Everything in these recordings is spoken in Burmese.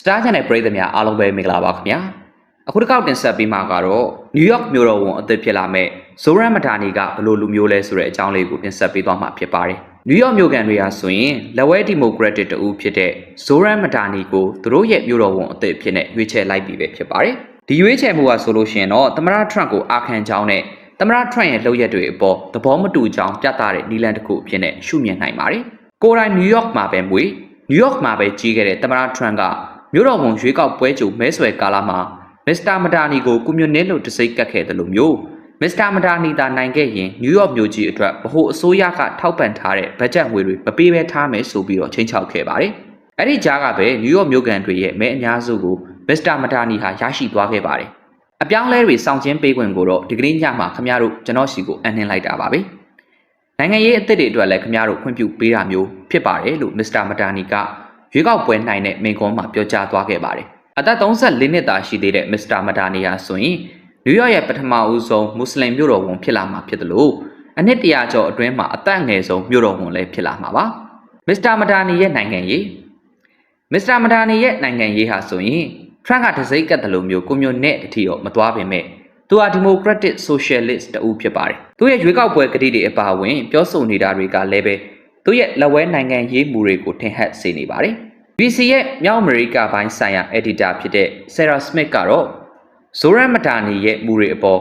Star Channel ပရိသတ်များအားလုံးပဲမင်္ဂလာပါခင်ဗျာအခုတစ်ခေါက်တင်ဆက်ပေးမှာကတော့ New York မြို့တော်ဝန်အသစ်ဖြစ်လာမဲ့ Zoran Matani ကဘယ်လိုလူမျိုးလဲဆိုတဲ့အကြောင်းလေးကိုတင်ဆက်ပေးသွားမှာဖြစ်ပါတယ် New York မြို့ကန်တွေဟာဆိုရင်လက်ဝဲ Democratic တူဖြစ်တဲ့ Zoran Matani ကိုသူတို့ရဲ့မြို့တော်ဝန်အသစ်ဖြစ်နေရွေးချယ်လိုက်ပြီပဲဖြစ်ပါတယ်ဒီရွေးချယ်မှုကဆိုလို့ရှိရင်တော့သမ္မတ Trump ကိုအာခံကြောင်းနဲ့သမ္မတ Trump ရဲ့လုပ်ရက်တွေအပေါ်သဘောမတူကြောင်းပြသတဲ့နီလန်တစ်ခုအဖြစ်နဲ့ရှုမြင်နိုင်ပါတယ်ကိုယ်တိုင် New York မှာပဲမွေ New York မှာပဲကြီးခဲ့တဲ့သမ္မတ Trump က မြို့တော်ဝန်ရွေးကောက်ပွဲကြိုမဲဆွယ်ကာလမှာမစ္စတာမဒါနီကိုကွန်မြူနစ်လို့တစိမ့်ကတ်ခဲ့တယ်လို့မျိုးမစ္စတာမဒါနီသာနိုင်ခဲ့ရင်နယူးယောက်မြို့ကြီးအတွက်ဗဟိုအစိုးရကထောက်ပံ့ထားတဲ့ဘတ်ဂျက်ငွေတွေမပေးဘဲထားမယ်ဆိုပြီးတော့ချိန်ချောက်ခဲ့ပါတယ်။အဲ့ဒီကြားကပဲနယူးယောက်မြို့ကန်တွေရဲ့မဲအများစုကိုမစ္စတာမဒါနီဟာရရှိသွားခဲ့ပါတယ်။အပြောင်းလဲတွေစောင့်ချင်းပေးခွင့်ကိုတော့ဒီကနေ့ညမှာခမရတို့ကျွန်တော်စီကိုအနှင်းလိုက်တာပါပဲ။နိုင်ငံရေးအသစ်တွေအတွက်လည်းခမရတို့ခွင့်ပြုပေးတာမျိုးဖြစ်ပါတယ်လို့မစ္စတာမဒါနီက ရွေးကောက်ပွဲနိုင်တဲ့မိန့်ခွန်းမှာပြောကြားသွားခဲ့ပါတယ်။အသက်34နှစ်သာရှိသေးတဲ့မစ္စတာမဒါနီယာဆိုရင်နယူးယောက်ရဲ့ပထမဦးဆုံးမွတ်စလင်မြို့တော်ဝန်ဖြစ်လာမှာဖြစ်တယ်လို့အနှစ်တရာကျော်အတွင်းမှာအသက်ငယ်ဆုံးမြို့တော်ဝန်လည်းဖြစ်လာမှာပါ။မစ္စတာမဒါနီရဲ့နိုင်ငံရေးမစ္စတာမဒါနီရဲ့နိုင်ငံရေးဟာဆိုရင်ထရန့်ကတစိမ့်ကတ်တယ်လို့မျိုးကွန်မြူနစ်အထိတော့မသွားပင်မဲ့သူဟာဒီမိုကရက်တစ်ဆိုရှယ်လစ်တူဖြစ်ပါတယ်။သူရဲ့ရွေးကောက်ပွဲကတိတွေအပါအဝင်ပြောဆိုနေတာတွေကလည်းပဲ သူရဲ့လက်ဝဲနိုင်ငံရေးမူတွေကိုထင်ဟပ်စေနေပါတယ်။ BC ရဲ့မြောက်အမေရိကဘိုင်းဆိုင်ရာ editor ဖြစ်တဲ့ Sarah Smith ကတော့ Zoran Matani ရဲ့မူတွေအပေါ်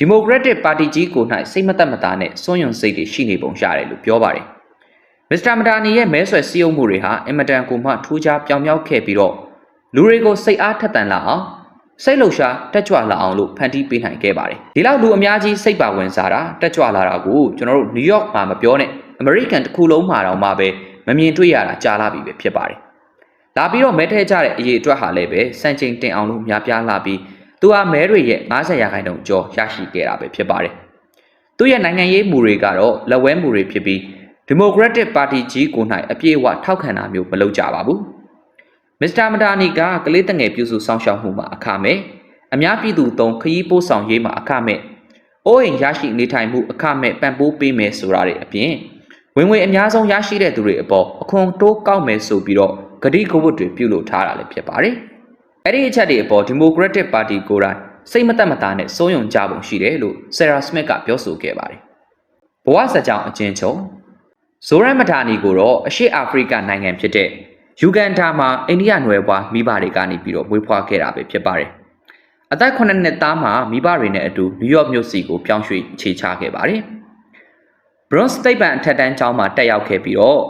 Democratic Party ကြီးကို၌စိတ်မသက်မသာနဲ့စွန့်ယွန်စိတ်တွေရှိနေပုံရတယ်လို့ပြောပါတယ်။ Mr. Matani ရဲ့မဲဆွယ်စည်းရုံးမှုတွေဟာအင်မတန်ကိုမှထူးခြားပြောင်မြောက်ခဲ့ပြီးတော့လူတွေကိုစိတ်အားထက်သန်လာအောင်စိတ်လှုပ်ရှားတက်ကြွလာအောင်လို့ဖန်တီးပေးနိုင်ခဲ့ပါတယ်။ဒီလောက်လူအများကြီးစိတ်ပါဝင်စားတာတက်ကြွလာတာကိုကျွန်တော်တို့ New York မှာမပြောနဲ့ American တစ်ခုလုံးမှာတော့မှပဲမမြင်တွေ့ရတာကြားလာပြီပဲဖြစ်ပါတယ်။လာပြီးတော့မဲထဲကြတဲ့အရေးအတွက်ဟာလည်းပဲစံချိန်တင်အောင်လို့များပြားလာပြီးသူဟာမဲတွေရဲ့90ရာခိုင်နှုန်းကျော်ရရှိခဲ့တာပဲဖြစ်ပါတယ်။သူရဲ့နိုင်ငံရေးမူတွေကတော့လက်ဝဲမူတွေဖြစ်ပြီး Democratic Party ကြီးကို၌အပြည့်အဝထောက်ခံတာမျိုးမလုပ်ကြပါဘူး။ Mr. Madani ကကလေးတငယ်ပြုစုစောင့်ရှောက်မှုမှာအခမဲ့အများပြည်သူသုံးခရီးပို့ဆောင်ရေးမှာအခမဲ့အိုးအိမ်ရရှိနေထိုင်မှုအခမဲ့ပံ့ပိုးပေးမယ်ဆိုတာတွေအပြင် ဝင်ငွေအများဆုံးရရှိတဲ့သူတွေအပေါ်အခွန်တိုးကောက်မယ်ဆိုပြီးတော့ဂတိကဝတ်တွေပြုလုပ်ထားတာလည်းဖြစ်ပါတယ်။အဲ့ဒီအချက်တွေအပေါ် Democratic Party ကိုယ်တိုင်စိတ်မသက်မသာနဲ့စိုးရုံကြပုံရှိတယ်လို့ Sarah Smith ကပြောဆိုခဲ့ပါတယ်။ဘဝစကြောင်အချင်းချုပ်ဇိုရန်မထာနီကိုတော့အရှေ့အာဖရိကနိုင်ငံဖြစ်တဲ့ယူဂန်ဒါမှာအိန္ဒိယနွယ်ဘွားမိဘတွေကနေပြီးတော့မွေးဖွားခဲ့တာပဲဖြစ်ပါတယ်။အသက်9နှစ်သားမှာမိဘတွေနဲ့အတူနယူးယောက်မြို့စီကိုပြောင်းရွှေ့ခြေချခဲ့ပါတယ်။ Bronx State Bank အထက်တန်းကျောင်းမှာတက်ရောက်ခဲ့ပြီးတော့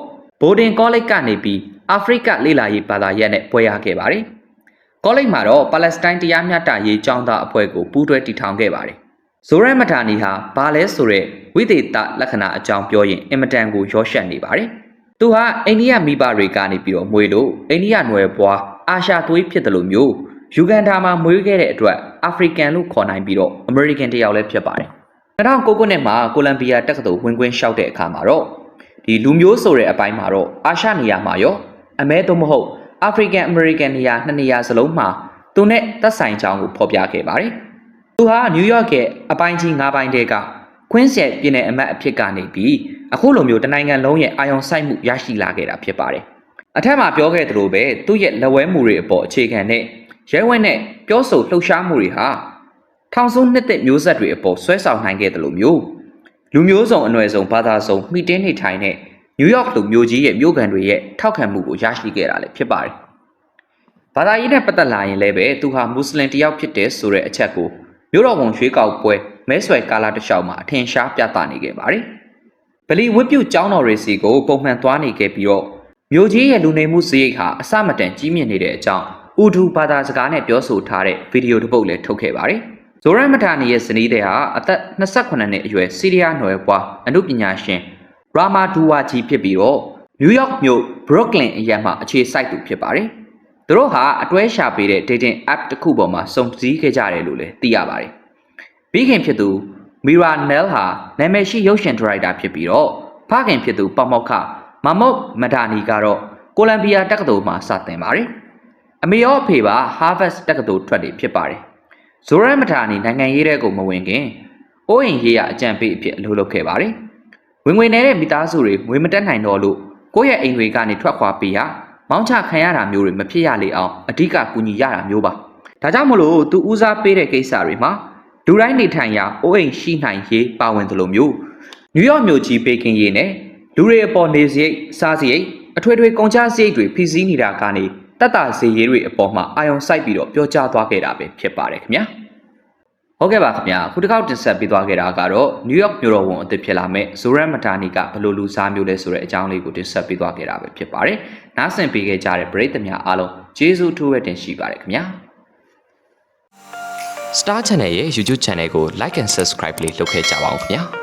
Bowdoin College ကနေပြီးအာဖရိကလေ့လာရေးဘာသာရပ်နဲ့ပွဲရခဲ့ပါတယ်။ College မှာတော့ပါလက်စတိုင်းတရားမျှတရေးကျောင်းသားအဖွဲ့ကိုပူးတွဲတည်ထောင်ခဲ့ပါတယ်။ဇိုရန်မထာနီဟာဘာလဲဆိုတဲ့ဝိသေသလက္ခဏာအကြောင်းပြောရင်အင်မတန်ကိုရောရှက်နေပါတယ်။သူဟာအိန္ဒိယမိဘတွေကနေပြီးတော့မွေလို့အိန္ဒိယနွယ်ပွားအာရှသွေးဖြစ်တယ်လို့မျိုးယူဂန်ဒါမှာမွေးခဲ့တဲ့အတွက်အာဖရိကန်လို့ခေါ်နိုင်ပြီးတော့အမေရိကန်တယောက်လည်းဖြစ်ပါတယ်။ 2009ခုနှစ်မှာကိုလံဘီယာတက္ကသိုလ်ဝင်ခွင့်လျှောက်တဲ့အခါမှာတော့ဒီလူမျိုးဆိုတဲ့အပိုင်းမှာတော့အာရှနေရာမှာရောအမဲသို့မဟုတ်အာဖရိကန်အမေရိကန်နေရာနှစ်နေရာစလုံးမှာသူနဲ့သက်ဆိုင်ကြောင်းကိုဖော်ပြခဲ့ပါတယ်။သူဟာနယူးယောက်ရဲ့အပိုင်းကြီး၅ပိုင်းတဲကကွင်းဆက်ပြည်နယ်အမတ်အဖြစ်ကနေပြီးအခုလိုမျိုးတနိုင်ငံလုံးရဲ့အာရုံစိုက်မှုရရှိလာခဲ့တာဖြစ်ပါတယ်။အထက်မှာပြောခဲ့သလိုပဲသူ့ရဲ့လက်ဝဲမှုတွေအပေါ်အခြေခံတဲ့ရဲဝဲနဲ့ပြောဆိုလှုပ်ရှားမှုတွေဟာ ထောင်စုနှစ်သက်မျိုးဆက်တွေအပေါ်ဆွဲဆောင်နိုင်ခဲ့တယ်လို့မျိုးလူမျိုးစုံအနွယ်စုံဘာသာစုံမိတင်းနေထိုင်တဲ့နယူးယောက်လူမျိုးကြီးရဲ့မြို့ကန်တွေရဲ့ထောက်ခံမှုကိုရရှိခဲ့တာလည်းဖြစ်ပါတယ်။ဘာသာရေးနဲ့ပတ်သက်လာရင်လည်းပဲသူဟာမွတ်စလင်တယောက်ဖြစ်တဲ့ဆိုတဲ့အချက်ကိုမြို့တော်ဝန်ရွေးကောက်ပွဲမဲဆွယ်ကာလတစ်လျှောက်မှာအထင်ရှားပြသနေခဲ့ပါတယ်။ဗလီဝတ်ပြုကျောင်းတော်တွေစီကိုပုံမှန်သွားနေခဲ့ပြီးတော့မြို့ကြီးရဲ့လူနေမှုစရိတ်ဟာအစမတန်ကြီးမြင့်နေတဲ့အကြောင်းဥဒူဘာသာစကားနဲ့ပြောဆိုထားတဲ့ဗီဒီယိုတစ်ပုဒ်လည်းထုတ်ခဲ့ပါတယ်။ ဇိုရန်မထာနီရဲ့ဇနီးတဲ့ဟာအသက်28နှစ်အရွယ်စီးရီးယားနွယ်ပွားအမှုပညာရှင်ရာမာဒူဝါဂျီဖြစ်ပြီးတော့နယူးယောက်မြို့ဘရွတ်ကလင်အရက်မှာအခြေစိုက်သူဖြစ်ပါတယ်။သူတို့ဟာအတွဲရှာပေးတဲ့ dating app တစ်ခုပေါ်မှာစုံစည်းခဲ့ကြတယ်လို့လည်းသိရပါတယ်။ပြီးခင်ဖြစ်သူမီရာနယ်ဟာနာမည်ရှိရုပ်ရှင်ဒါရိုက်တာဖြစ်ပြီးတော့ဖခင်ဖြစ်သူပေါမောက်ခမမောက်မဒါနီကတော့ကိုလံဘီယာတက္ကသိုလ်မှာစတင်ပါတယ်။အမေရောအဖေပါ Harvard တက္ကသိုလ်ထွက်တွေဖြစ်ပါတယ်။ ဇိုရန်မဒါနီနိုင်ငံရေးတဲ့ကိုမဝင်ခင်အိုးအိမ်ရေးရအကြံပေးအဖြစ်အလုပ်လုပ်ခဲ့ပါတယ်။ဝင်ငွေနေတဲ့မိသားစုတွေငွေမတက်နိုင်တော့လို့ကိုယ့်ရဲ့အိမ်တွေကနေထွက်ခွာပေးရမမောင်းချခံရတာမျိုးတွေမဖြစ်ရလေအောင်အဓိကကူညီရတာမျိုးပါဒါကြောင့်မလို့သူဦးစားပေးတဲ့ကိစ္စတွေမှာလူတိုင်းနေထိုင်ရာအိုးအိမ်ရှိနိုင်ရေးပါဝင်တယ်လို့မျိုးနယူးယောက်မြို့ကြီးပေကင်ရေးနဲ့လူတွေအပေါ်နေစရိတ်စားစရိတ်အထွေထွေကုန်ကျစရိတ်တွေဖိစီးနေတာကနေ တက်တာစေရေးတွေအပေါ်မှာအာရုံစိုက်ပြီးတော့ပြောကြားသွားခဲ့တာပဲဖြစ်ပါတယ်ခင်ဗျာဟုတ်ကဲ့ပါခင်ဗျာအခုတစ်ခေါက်တင်ဆက်ပေးသွားခဲ့တာကတော့နယူးယောက်မြို့တော်ဝန်အသစ်ဖြစ်လာမဲ့ဇိုရန်မတာနီကဘယ်လိုလူစားမျိုးလဲဆိုတဲ့အကြောင်းလေးကိုတင်ဆက်ပေးသွားခဲ့တာပဲဖြစ်ပါတယ်။နားဆင်ပေးခဲ့ကြတဲ့ပရိသတ်များအားလုံးကျေးဇူးထူးဝဲတင်ရှိပါတယ်ခင်ဗျာ Star Channel ရဲ့ YouTube Channel ကို Like and Subscribe လေးလုပ်ခဲ့ကြပါဦးခင်ဗျာ